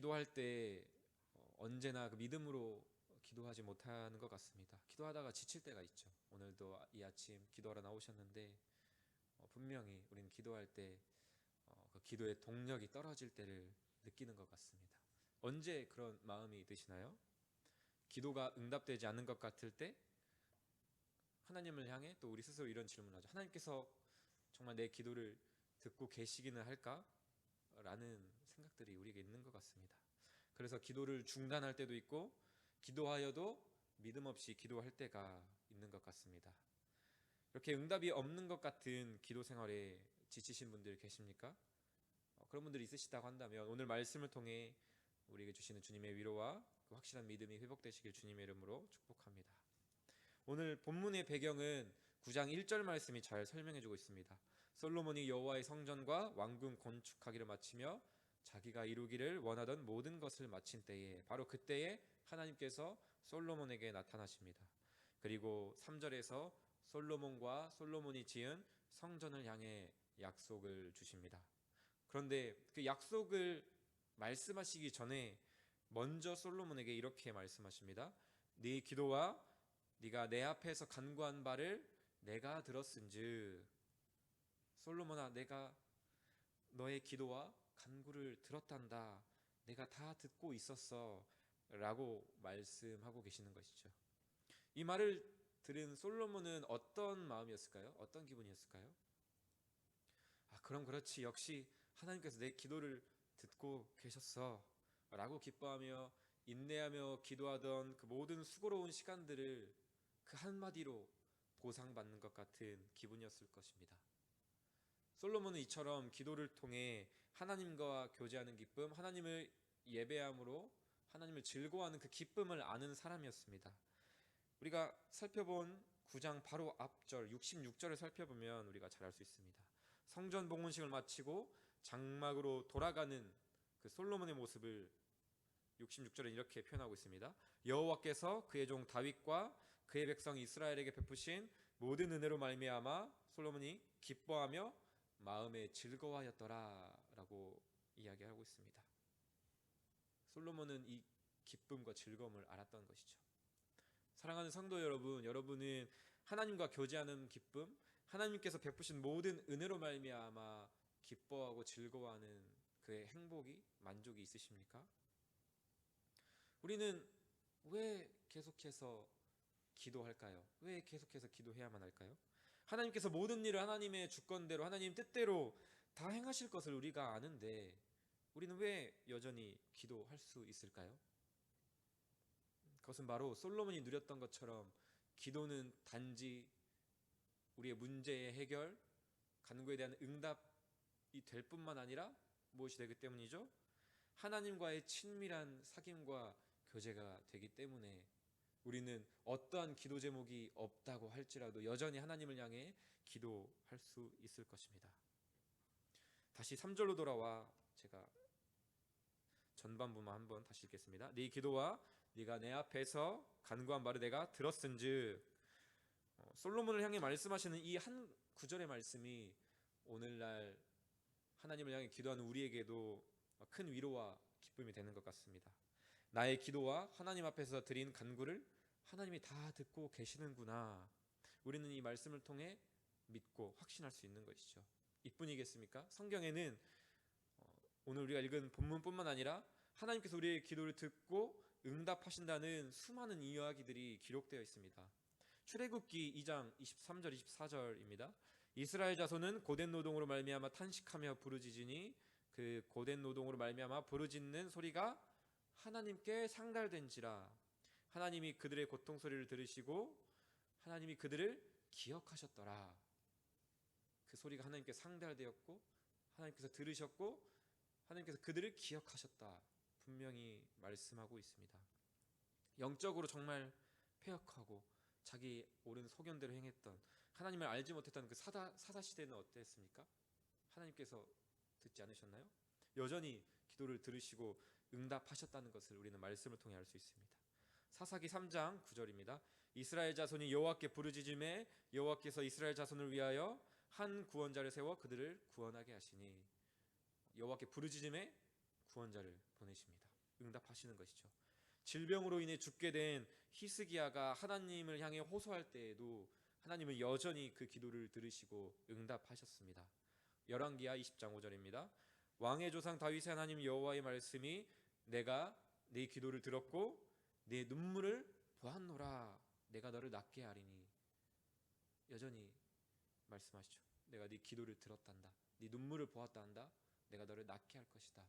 기도할 때 어, 언제나 그 믿음으로 기도하지 못하는 것 같습니다. 기도하다가 지칠 때가 있죠. 오늘도 이 아침 기도하러 나오셨는데 어, 분명히 우리는 기도할 때 어, 그 기도의 동력이 떨어질 때를 느끼는 것 같습니다. 언제 그런 마음이 드시나요? 기도가 응답되지 않는 것 같을 때 하나님을 향해 또 우리 스스로 이런 질문을 하죠. 하나님께서 정말 내 기도를 듣고 계시기는 할까? 라는 생각들이 우리에게 있는 것 같습니다. 그래서 기도를 중단할 때도 있고 기도하여도 믿음 없이 기도할 때가 있는 것 같습니다. 이렇게 응답이 없는 것 같은 기도 생활에 지치신 분들 계십니까? 어, 그런 분들이 있으시다고 한다면 오늘 말씀을 통해 우리에게 주시는 주님의 위로와 그 확실한 믿음이 회복되시길 주님의 이름으로 축복합니다. 오늘 본문의 배경은 9장 1절 말씀이 잘 설명해 주고 있습니다. 솔로몬이 여호와의 성전과 왕궁 건축하기를 마치며 자기가 이루기를 원하던 모든 것을 마친 때에 바로 그때에 하나님께서 솔로몬에게 나타나십니다. 그리고 3절에서 솔로몬과 솔로몬이 지은 성전을 향해 약속을 주십니다. 그런데 그 약속을 말씀하시기 전에 먼저 솔로몬에게 이렇게 말씀하십니다. 네 기도와 네가 내 앞에서 간구한 바를 내가 들었은즉 솔로몬아 내가 너의 기도와 간구를 들었단다. 내가 다 듣고 있었어. 라고 말씀하고 계시는 것이죠. 이 말을 들은 솔로몬은 어떤 마음이었을까요? 어떤 기분이었을까요? 아, 그럼 그렇지. 역시 하나님께서 내 기도를 듣고 계셨어. 라고 기뻐하며 인내하며 기도하던 그 모든 수고로운 시간들을 그 한마디로 보상받는 것 같은 기분이었을 것입니다. 솔로몬은 이처럼 기도를 통해 하나님과 교제하는 기쁨, 하나님을 예배함으로 하나님을 즐거워하는 그 기쁨을 아는 사람이었습니다. 우리가 살펴본 9장 바로 앞절 66절을 살펴보면 우리가 잘 알 수 있습니다. 성전 봉헌식을 마치고 장막으로 돌아가는 그 솔로몬의 모습을 66절은 이렇게 표현하고 있습니다. 여호와께서 그의 종 다윗과 그의 백성 이스라엘에게 베푸신 모든 은혜로 말미암아 솔로몬이 기뻐하며 마음에 즐거워하였더라 라고 이야기하고 있습니다. 솔로몬은 이 기쁨과 즐거움을 알았던 것이죠. 사랑하는 성도 여러분, 여러분은 하나님과 교제하는 기쁨, 하나님께서 베푸신 모든 은혜로 말미암아 기뻐하고 즐거워하는 그의 행복이 만족이 있으십니까? 우리는 왜 계속해서 기도할까요? 왜 계속해서 기도해야만 할까요? 하나님께서 모든 일을 하나님의 주권대로 하나님 뜻대로 다 행하실 것을 우리가 아는데 우리는 왜 여전히 기도할 수 있을까요? 그것은 바로 솔로몬이 누렸던 것처럼 기도는 단지 우리의 문제의 해결, 간구에 대한 응답이 될 뿐만 아니라 무엇이 되기 때문이죠? 하나님과의 친밀한 사귐과 교제가 되기 때문에 우리는 어떠한 기도 제목이 없다고 할지라도 여전히 하나님을 향해 기도할 수 있을 것입니다. 다시 3절로 돌아와 제가 전반부만 한번 다시 읽겠습니다. 네 기도와 네가 내 앞에서 간구한 말을 내가 들었은즉 어, 솔로몬을 향해 말씀하시는 이 한 구절의 말씀이 오늘날 하나님을 향해 기도하는 우리에게도 큰 위로와 기쁨이 되는 것 같습니다. 나의 기도와 하나님 앞에서 드린 간구를 하나님이 다 듣고 계시는구나. 우리는 이 말씀을 통해 믿고 확신할 수 있는 것이죠. 이뿐이겠습니까? 성경에는 어, 오늘 우리가 읽은 본문뿐만 아니라 하나님께서 우리의 기도를 듣고 응답하신다는 수많은 이야기들이 기록되어 있습니다. 출애굽기 2장 23절 24절입니다. 이스라엘 자손은 고된 노동으로 말미암아 탄식하며 부르짖으니 그 고된 노동으로 말미암아 부르짖는 소리가 하나님께 상달된지라 하나님이 그들의 고통 소리를 들으시고 하나님이 그들을 기억하셨더라. 그 소리가 하나님께 상달되었고 하나님께서 들으셨고 하나님께서 그들을 기억하셨다. 분명히 말씀하고 있습니다. 영적으로 정말 폐역하고 자기 옳은 소견대로 행했던 하나님을 알지 못했던 그 사다, 사사 시대는 어땠습니까? 하나님께서 듣지 않으셨나요? 여전히 기도를 들으시고 응답하셨다는 것을 우리는 말씀을 통해 알 수 있습니다. 사사기 3장 9절입니다. 이스라엘 자손이 여호와께 부르짖음에 여호와께서 이스라엘 자손을 위하여 한 구원자를 세워 그들을 구원하게 하시니 여호와께 부르짖음에 구원자를 보내십니다. 응답하시는 것이죠. 질병으로 인해 죽게 된 히스기야가 하나님을 향해 호소할 때에도 하나님은 여전히 그 기도를 들으시고 응답하셨습니다. 열왕기하 20장 5절입니다. 왕의 조상 다윗의 하나님 여호와의 말씀이 내가 네 기도를 들었고 네 눈물을 보았노라 내가 너를 낫게 하리니 여전히 말씀하시죠. 내가 네 기도를 들었단다. 네 눈물을 보았단다. 내가 너를 낫게 할 것이다.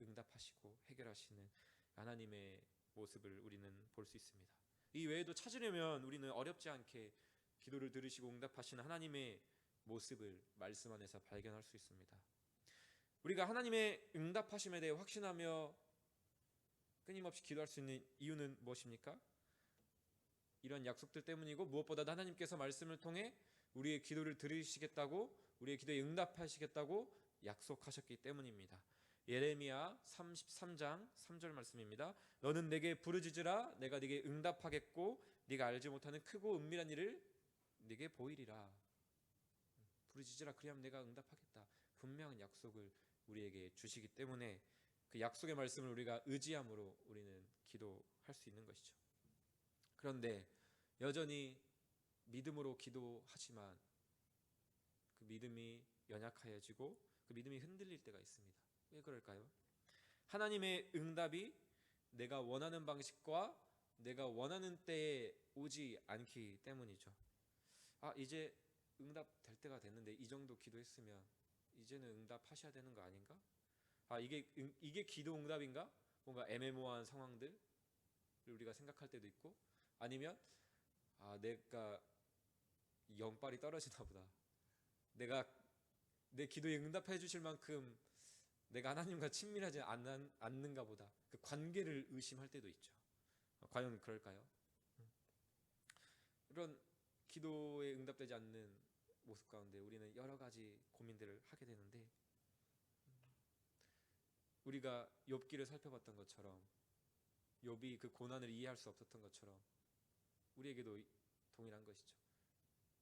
응답하시고 해결하시는 하나님의 모습을 우리는 볼 수 있습니다. 이 외에도 찾으려면 우리는 어렵지 않게 기도를 들으시고 응답하시는 하나님의 모습을 말씀 안에서 발견할 수 있습니다. 우리가 하나님의 응답하심에 대해 확신하며 끊임없이 기도할 수 있는 이유는 무엇입니까? 이런 약속들 때문이고 무엇보다도 하나님께서 말씀을 통해 우리의 기도를 들으시겠다고 우리의 기도에 응답하시겠다고 약속하셨기 때문입니다. 예레미야 33장 3절 말씀입니다. 너는 내게 부르짖으라 내가 네게 응답하겠고 네가 알지 못하는 크고 은밀한 일을 네게 보이리라. 부르짖으라 그리하면 내가 응답하겠다. 분명한 약속을 우리에게 주시기 때문에 그 약속의 말씀을 우리가 의지함으로 우리는 기도할 수 있는 것이죠. 그런데 여전히 믿음으로 기도하지만 그 믿음이 연약하여지고 그 믿음이 흔들릴 때가 있습니다. 왜 그럴까요? 하나님의 응답이 내가 원하는 방식과 내가 원하는 때에 오지 않기 때문이죠. 아, 이제 응답 될 때가 됐는데 이 정도 기도했으면 이제는 응답하셔야 되는 거 아닌가? 아, 이게 응, 이게 기도 응답인가? 뭔가 애매모호한 상황들 우리가 생각할 때도 있고 아니면 아, 내가 영빨이 떨어지나 보다. 내가 내 기도에 응답해 주실 만큼 내가 하나님과 친밀하지 않는, 않는가 보다. 그 관계를 의심할 때도 있죠. 어, 과연 그럴까요? 음. 이런 기도에 응답되지 않는 모습 가운데 우리는 여러 가지 고민들을 하게 되는데 음, 우리가 욥기를 살펴봤던 것처럼 욥이 그 고난을 이해할 수 없었던 것처럼 우리에게도 동일한 것이죠.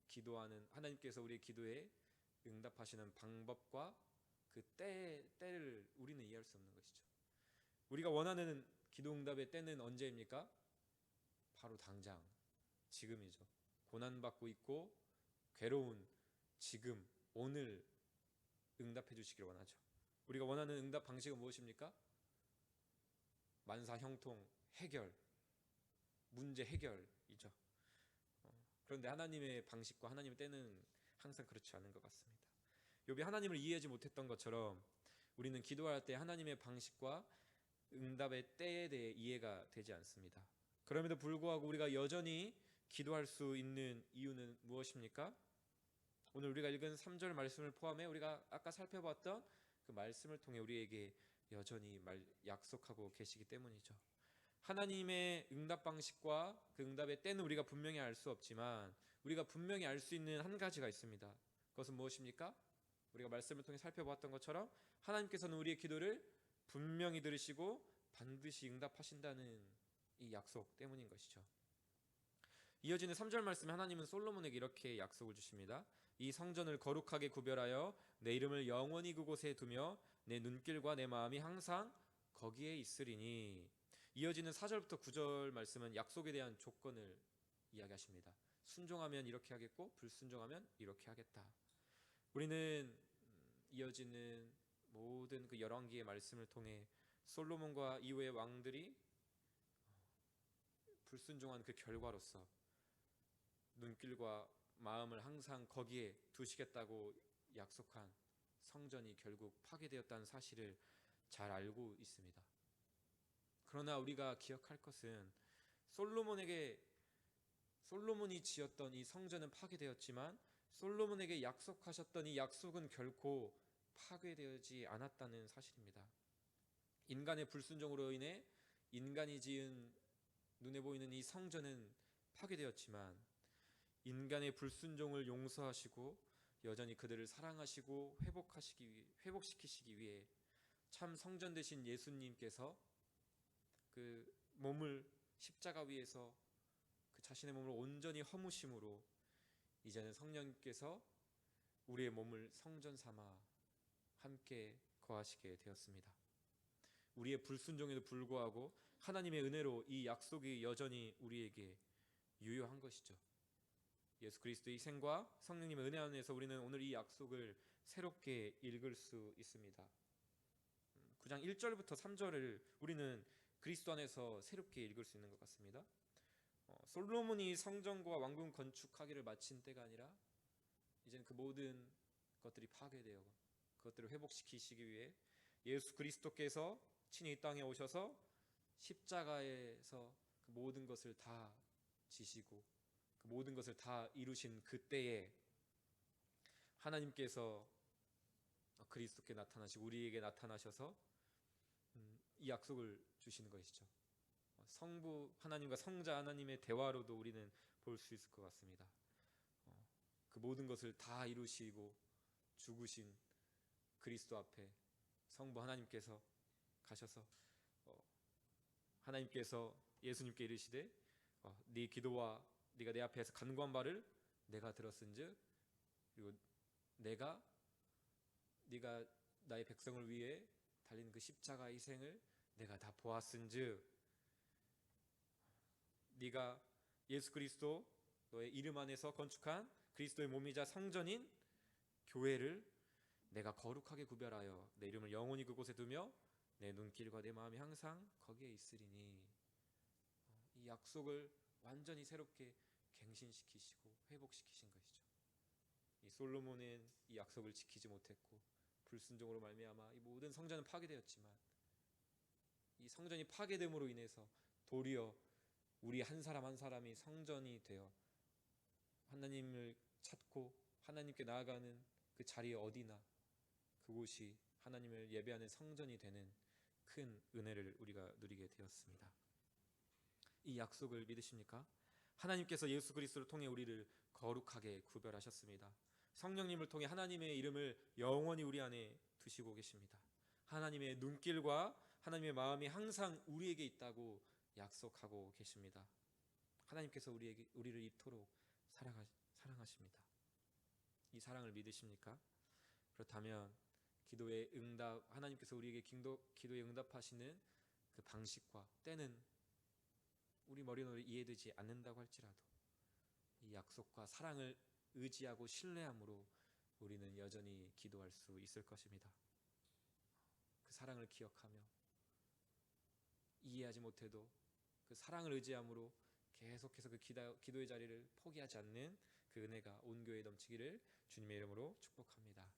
기도하는 하나님께서 우리의 기도에 응답하시는 방법과 그 때, 때를 우리는 이해할 수 없는 것이죠. 우리가 원하는 기도 응답의 때는 언제입니까? 바로 당장, 지금이죠. 고난받고 있고 괴로운 지금, 오늘 응답해 주시기를 원하죠. 우리가 원하는 응답 방식은 무엇입니까? 만사 형통, 해결, 문제 해결이죠. 어, 그런데 하나님의 방식과 하나님의 때는 항상 그렇지 않은 것 같습니다. 욥이 하나님을 이해하지 못했던 것처럼 우리는 기도할 때 하나님의 방식과 응답의 때에 대해 이해가 되지 않습니다. 그럼에도 불구하고 우리가 여전히 기도할 수 있는 이유는 무엇입니까? 오늘 우리가 읽은 3절 말씀을 포함해 우리가 아까 살펴봤던 그 말씀을 통해 우리에게 여전히 말 약속하고 계시기 때문이죠. 하나님의 응답 방식과 그 응답의 때는 우리가 분명히 알 수 없지만 우리가 분명히 알 수 있는 한 가지가 있습니다. 그것은 무엇입니까? 우리가 말씀을 통해 살펴보았던 것처럼 하나님께서는 우리의 기도를 분명히 들으시고 반드시 응답하신다는 이 약속 때문인 것이죠. 이어지는 3절 말씀에 하나님은 솔로몬에게 이렇게 약속을 주십니다. 이 성전을 거룩하게 구별하여 내 이름을 영원히 그곳에 두며 내 눈길과 내 마음이 항상 거기에 있으리니 이어지는 4절부터 9절 말씀은 약속에 대한 조건을 이야기하십니다. 순종하면 이렇게 하겠고 불순종하면 이렇게 하겠다. 우리는 이어지는 모든 그 열왕기의 말씀을 통해 솔로몬과 이후의 왕들이 불순종한 그 결과로서 눈길과 마음을 항상 거기에 두시겠다고 약속한 성전이 결국 파괴되었다는 사실을 잘 알고 있습니다. 그러나 우리가 기억할 것은 솔로몬에게 솔로몬이 지었던 이 성전은 파괴되었지만 솔로몬에게 약속하셨던 이 약속은 결코 파괴되지 않았다는 사실입니다. 인간의 불순종으로 인해 인간이 지은 눈에 보이는 이 성전은 파괴되었지만 인간의 불순종을 용서하시고 여전히 그들을 사랑하시고 회복하시기 회복시키시기 위해 참 성전 되신 예수님께서 그 몸을 십자가 위에서 그 자신의 몸을 온전히 허무심으로 이제는 성령께서 우리의 몸을 성전 삼아 함께 거하시게 되었습니다. 우리의 불순종에도 불구하고 하나님의 은혜로 이 약속이 여전히 우리에게 유효한 것이죠. 예수 그리스도의 생과 성령님의 은혜 안에서 우리는 오늘 이 약속을 새롭게 읽을 수 있습니다. 9장 1절부터 3절을 우리는 그리스도 안에서 새롭게 읽을 수 있는 것 같습니다. 어, 솔로몬이 성전과 왕궁 건축하기를 마친 때가 아니라 이제는 그 모든 것들이 파괴되어 그것들을 회복시키시기 위해 예수 그리스도께서 친히 이 땅에 오셔서 십자가에서 그 모든 것을 다 지시고 그 모든 것을 다 이루신 그때에 하나님께서 그리스도께 나타나시고 우리에게 나타나셔서 음, 이 약속을 주시는 것이죠. 성부 하나님과 성자 하나님의 대화로도 우리는 볼 수 있을 것 같습니다. 어, 그 모든 것을 다 이루시고 죽으신 그리스도 앞에 성부 하나님께서 가셔서 어, 하나님께서 예수님께 이르시되 어, 네 기도와 네가 내 앞에서 간구한 바를 내가 들었은즉 그리고 내가 네가 나의 백성을 위해 달린 그 십자가 희생을 내가 다 보았은즉 네가 예수 그리스도 너의 이름 안에서 건축한 그리스도의 몸이자 성전인 교회를 내가 거룩하게 구별하여 내 이름을 영원히 그곳에 두며 내 눈길과 내 마음이 항상 거기에 있으리니 어, 이 약속을 완전히 새롭게 갱신시키시고 회복시키신 것이죠. 이 솔로몬은 이 약속을 지키지 못했고 불순종으로 말미암아 이 모든 성전은 파괴되었지만 이 성전이 파괴됨으로 인해서 도리어 우리 한 사람 한 사람이 성전이 되어 하나님을 찾고 하나님께 나아가는 그 자리에 어디나 그곳이 하나님을 예배하는 성전이 되는 큰 은혜를 우리가 누리게 되었습니다. 이 약속을 믿으십니까? 하나님께서 예수 그리스도를 통해 우리를 거룩하게 구별하셨습니다. 성령님을 통해 하나님의 이름을 영원히 우리 안에 두시고 계십니다. 하나님의 눈길과 하나님의 마음이 항상 우리에게 있다고 약속하고 계십니다. 하나님께서 우리에게 우리를 이토록 사랑하, 사랑하십니다. 이 사랑을 믿으십니까? 그렇다면 기도의 응답 하나님께서 우리에게 기도, 기도에 응답하시는 그 방식과 때는 우리 머리로 이해되지 않는다고 할지라도 이 약속과 사랑을 의지하고 신뢰함으로 우리는 여전히 기도할 수 있을 것입니다. 그 사랑을 기억하며 이해하지 못해도 그 사랑을 의지함으로 계속해서 그 기다, 기도의 자리를 포기하지 않는 그 은혜가 온 교회에 넘치기를 주님의 이름으로 축복합니다.